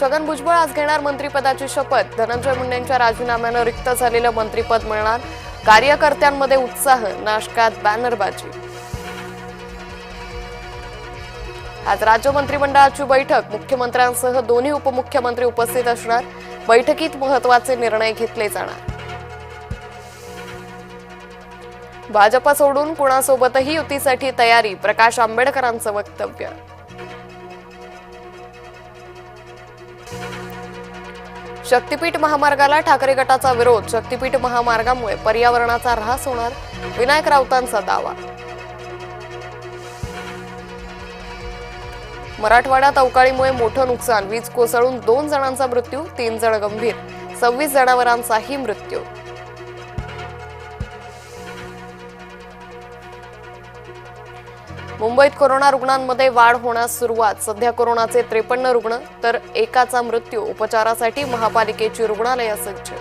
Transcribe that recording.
छगन भुजबळ आज घेणार मंत्रिपदाची शपथ. धनंजय मुंडेंच्या राजीनाम्यानं रिक्त झालेलं मंत्रिपद मिळणार कार्यकर्त्यांमध्ये उत्साह नाशकात बॅनरबाजी. आज राज्य मंत्रिमंडळाची बैठक. मुख्यमंत्र्यांसह दोन्ही उपमुख्यमंत्री उपस्थित असणार. बैठकीत महत्त्वाचे निर्णय घेतले जाणार. भाजप सोडून कुणासोबतही युतीसाठी तयारी प्रकाश आंबेडकरांचं वक्तव्य. शक्तीपीठ महामार्गाला ठाकरे गटाचा विरोध. शक्तीपीठ महामार्गामुळे पर्यावरणाचा ऱ्हास होणार विनायक राऊतांचा दावा. मराठवाड्यात अवकाळीमुळे मोठं नुकसान वीज कोसळून दोन जणांचा मृत्यू तीन जण गंभीर सव्वीस जनावरांचाही मृत्यू. मुंबईत कोरोना रुग्णांमध्ये वाढ होण्यास सुरुवात. सध्या कोरोनाचे त्रेपन्न रुग्ण तर एकाचा मृत्यू उपचारासाठी महापालिकेची रुग्णालय सज्ज.